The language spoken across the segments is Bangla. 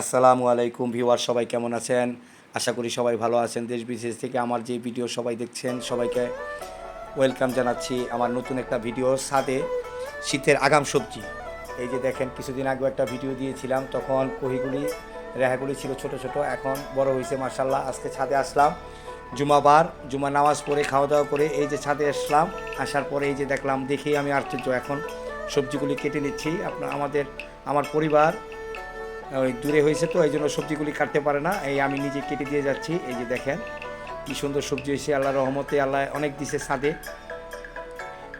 আসসালামু আলাইকুম ভিউয়ার সবাই কেমন আছেন? আশা করি সবাই ভালো আছেন। দেশ বিদেশ থেকে আমার যে ভিডিও সবাই দেখছেন, সবাইকে ওয়েলকাম জানাচ্ছি আমার নতুন একটা ভিডিও সাদে শীতের আগাম সবজি। এই যে দেখেন, কিছুদিন আগেও একটা ভিডিও দিয়েছিলাম, তখন কহিগুলি রেহাগুলি ছিল ছোট ছোট, এখন বড় হয়েছে মার্শাল্লাহ আজকে ছাদে আসলাম জুমাবার জুমা নামাজ পড়ে খাওয়া দাওয়া করে এই যে ছাদে আসলাম, আসার পরে এই যে দেখলাম, দেখেই আমি আশ্চর্য। এখন সবজিগুলি কেটে নিচ্ছি, আপনার আমাদের, আমার পরিবার ওই দূরে হয়েছে তো এই জন্য সবজিগুলি কাটতে পারে না। এই আমি নিজে কেটে দিয়ে যাচ্ছি, এই যে দেখেন কি সুন্দর সবজি হয়েছে, আল্লাহ রহমতে আল্লাহ অনেক দিছে ছাদে।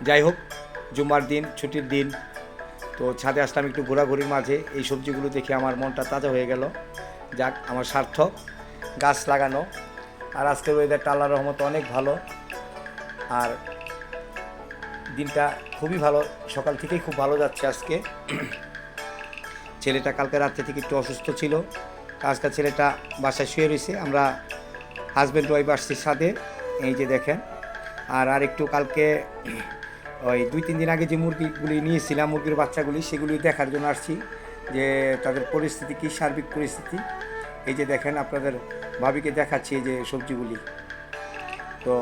যাই হোক জুম্মার দিন, ছুটির দিন, তো ছাদে আসলাম একটু ঘোরাঘুরির মাঝে। এই সবজিগুলো দেখে আমার মনটা তাজা হয়ে গেল। যাক, আমার সার্থক গাছ লাগানো। আর আজকের ওয়েদারটা আল্লাহ রহমত অনেক ভালো। আর দিনটা খুবই ভালো, সকাল থেকেই খুব ভালো যাচ্ছে আজকে। ছেলেটা কালকে রাত্রে থেকে একটু অসুস্থ ছিল। আজকাল ছেলেটা বাসায় শুয়ে রয়েছে। আমরা হাজব্যান্ড ওয়াইফ আসছি সাথে। এই যে দেখেন। আর আর একটু কালকে ওই দুই, তিন দিন আগে যে মুরগিগুলি নিয়েছিলাম, মুরগির বাচ্চাগুলি, সেগুলি দেখার জন্য আসছি যে তাদের পরিস্থিতি কী, সার্বিক পরিস্থিতি। এই যে দেখেন, আপনাদের ভাবিকে দেখাচ্ছি যে সবজিগুলি। তো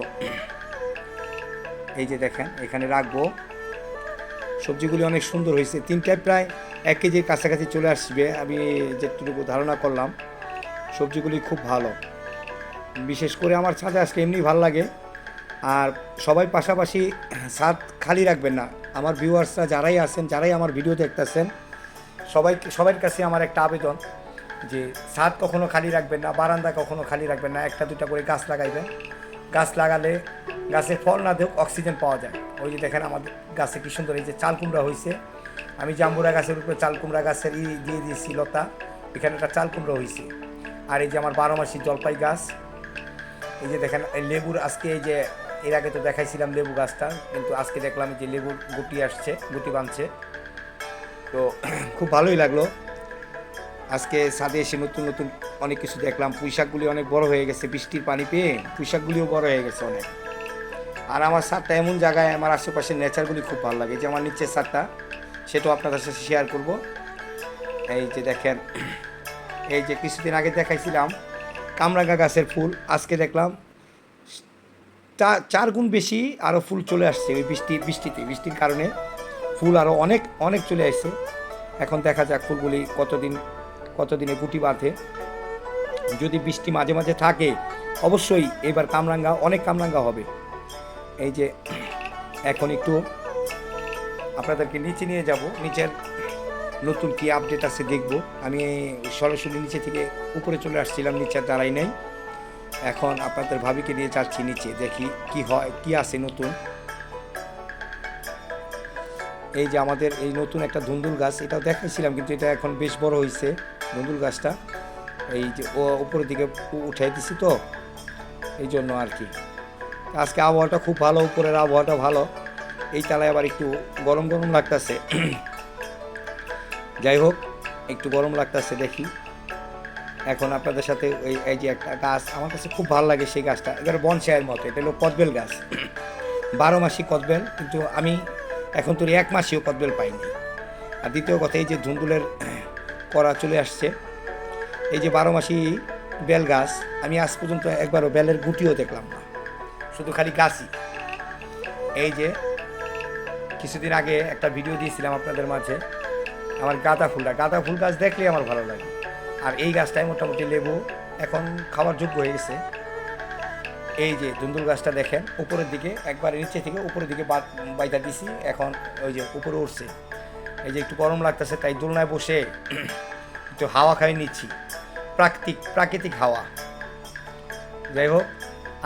এই যে দেখেন, এখানে রাখব। সবজিগুলি অনেক সুন্দর হয়েছে। তিনটায় প্রায় এক কেজির কাছাকাছি চলে আসবে। আমি যেটুকু ধারণা করলাম, সবজিগুলি খুব ভালো। বিশেষ করে আমার ছাদে আজকে এমনি ভালো লাগে। আর সবাই পাশাপাশি ছাদ খালি রাখবেন না। আমার ভিউয়ার্সরা যারাই আছেন, যারাই আমার ভিডিও দেখতেছেন, সবাই সবার কাছে আমার একটা আবেদন যে ছাদ কখনো খালি রাখবেন না, বারান্দা কখনো খালি রাখবেন না, একটা দুটা করে গাছ লাগাইবেন। গাছ লাগালে গাছে ফল না দেখ অক্সিজেন পাওয়া যায়। ওই যে দেখেন আমাদের গাছে কি সুন্দর এই যে চাল কুমড়া হয়েছে আমি জাম্বুরা গাছের উপরে চাল কুমড়া গাছের ই দিয়ে দিয়েছি লতা। এখানে একটা চাল কুমড়া হয়েছে আর এই যে আমার বারো মাসি জলপাই গাছ। এই যে দেখেন লেবুর আজকে এই যে, এর আগে তো দেখাইছিলাম লেবু গাছটা, কিন্তু আজকে দেখলাম যে লেবুর গুটি আসছে, গুটি বাঁধছে তো খুব ভালোই লাগল। আজকে ছাদে এসে নতুন নতুন অনেক কিছু দেখলাম। পুঁইশাকগুলি অনেক বড় হয়ে গেছে, বৃষ্টির পানি পেয়ে পুঁইশাকগুলিও বড় হয়ে গেছে অনেক। আর আমার ছাদটা এমন জায়গায় আমার আশেপাশের নেচারগুলি খুব ভালো লাগে। যে আমার নিচের ছাদটা সেটাও আপনাদের সাথে শেয়ার করব। এই যে দেখেন, এই যে কিছুদিন আগে দেখাইছিলাম কামরাঙ্গা গাছের ফুল, আজকে দেখলাম চার গুণ বেশি আরও ফুল চলে আসছে ওই বৃষ্টি, বৃষ্টিতে। বৃষ্টির কারণে ফুল আরও অনেক অনেক চলে আসছে। এখন দেখা যাক ফুলগুলি কতদিন, কতদিনে গুটি বাঁধে। যদি বৃষ্টি মাঝে মাঝে থাকে, অবশ্যই এবার কামরাঙ্গা, অনেক কামরাঙ্গা হবে। এই যে, এখন একটু আপনাদেরকে নিচে নিয়ে যাব। নিচের নতুন কি আপডেট আছে দেখব। আমি সরাসরি নিচে থেকে উপরে চলে আসছিলাম, নিচে দাঁড়াই নাই। এখন আপনাদের ভাবিকে নিয়ে যাচ্ছি নিচে, দেখি কি হয়, কি আছে নতুন। এই যে আমাদের এই নতুন একটা ধুন্দুল গাছ, এটাও দেখাইছিলাম, কিন্তু এটা এখন বেশ বড় হয়েছে ধুন্দুল গাছটা। এই যে ও উপরের দিকে উঠাই দিছি তো এই জন্য আর কি। আজকে আবহাওয়াটা খুব ভালো, উপরের আবহাওয়াটা ভালো। এই তালায় আবার একটু গরম গরম লাগতেছে। যাই হোক, একটু গরম লাগতেছে দেখি। এখন আপনাদের সাথে ওই এই যে একটা গাছ, আমার কাছে খুব ভালো লাগে সেই গাছটা। এবার বনসাইয়ের মতো, এটা হলো কদবেল গাছ। বারো মাসি কদবেল, কিন্তু আমি এখন তোর এক মাসেও কদবেল পাইনি। আর দ্বিতীয় কথা, এই যে ধুন্দুলের করা চলে আসছে। এই যে বারো মাসি বেল গাছ, আমি আজ পর্যন্ত একবারও বেলের গুটিও দেখলাম না। শুধু খালি গাছই এই যে, কিছুদিন আগে একটা ভিডিও দিয়েছিলাম আপনাদের মাঝে। আমার গাঁদা ফুলটা গাঁদা ফুল গাছ দেখলেই আমার ভালো লাগে। আর এই গাছটাই মোটামুটি লেবু এখন খাওয়ার যোগ্য হয়ে গেছে। এই যে ধুন্দুল গাছটা দেখেন, উপরের দিকে, একবার নিচে থেকে উপরের দিকে বাইতা দিছি, এখন ওই যে উপরে উঠছে। এই যে একটু গরম লাগতেছে, তাই দোলনায় বসে একটু হাওয়া খাই নিচ্ছি। প্রাকৃতিক প্রাকৃতিক হাওয়া। যাই হোক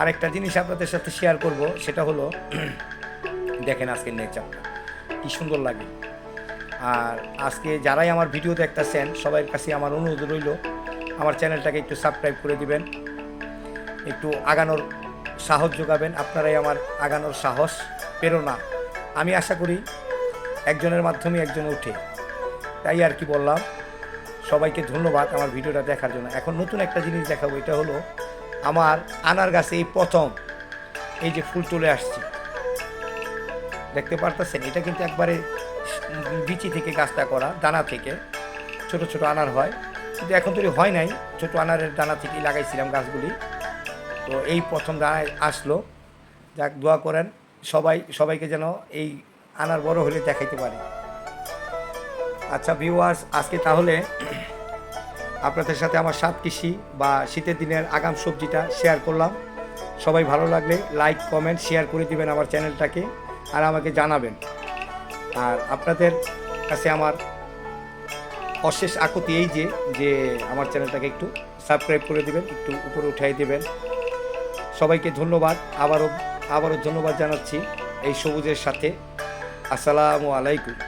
আরেকটা জিনিস আপনাদের সাথে শেয়ার করব, সেটা হলো, দেখেন আজকের নেচারটা কি সুন্দর লাগে। আর আজকে যারাই আমার ভিডিও দেখতেছেন সবার কাছে আমার অনুরোধ রইল, আমার চ্যানেলটাকে একটু সাবস্ক্রাইব করে দিবেন, একটু আগানোর সাহস যোগাবেন। আপনারাই আমার আগানোর সাহস, প্রেরণা। আমি আশা করি একজনের মাধ্যমে একজন ওঠে। তাই আর কি বললাম, সবাইকে ধন্যবাদ আমার ভিডিওটা দেখার জন্য। এখন নতুন একটা জিনিস দেখাবো, এটা হলো আমার আনার গাছে এই প্রথম এই যে ফুল চলে আসছে। দেখতে পারতেছেন? এটা কিন্তু একবারে বিচি থেকে গাছটা করা, দানা থেকে। ছোট ছোট আনার হয়। কিন্তু এখন তৈরি হয় নাই। ছোটো আনারের দানা থেকেই লাগাইছিলাম গাছগুলি। তো এই প্রথম দানায় আসলো। যাক, দোয়া করেন। সবাই, সবাইকে যেন এই আনার বড় হলে দেখাইতে পারে। আচ্ছা ভিউয়ার্স আজকে তাহলে আপনাদের সাথে আমার সাত কৃষি বা শীতের দিনের আগাম সবজিটা শেয়ার করলাম। সবাই ভালো লাগলে লাইক কমেন্ট শেয়ার করে দিবেন আমার চ্যানেলটাকে আর আমাকে জানাবেন। আর আপনাদের কাছে আমার অশেষ আকুতি এই যে যে আমার চ্যানেলটাকে একটু সাবস্ক্রাইব করে দিবেন, একটু উপরে উঠাই দেবেন। সবাইকে ধন্যবাদ। আবারও আবারও ধন্যবাদ জানাচ্ছি এই সবুজের সাথে। আসসালামু আলাইকুম।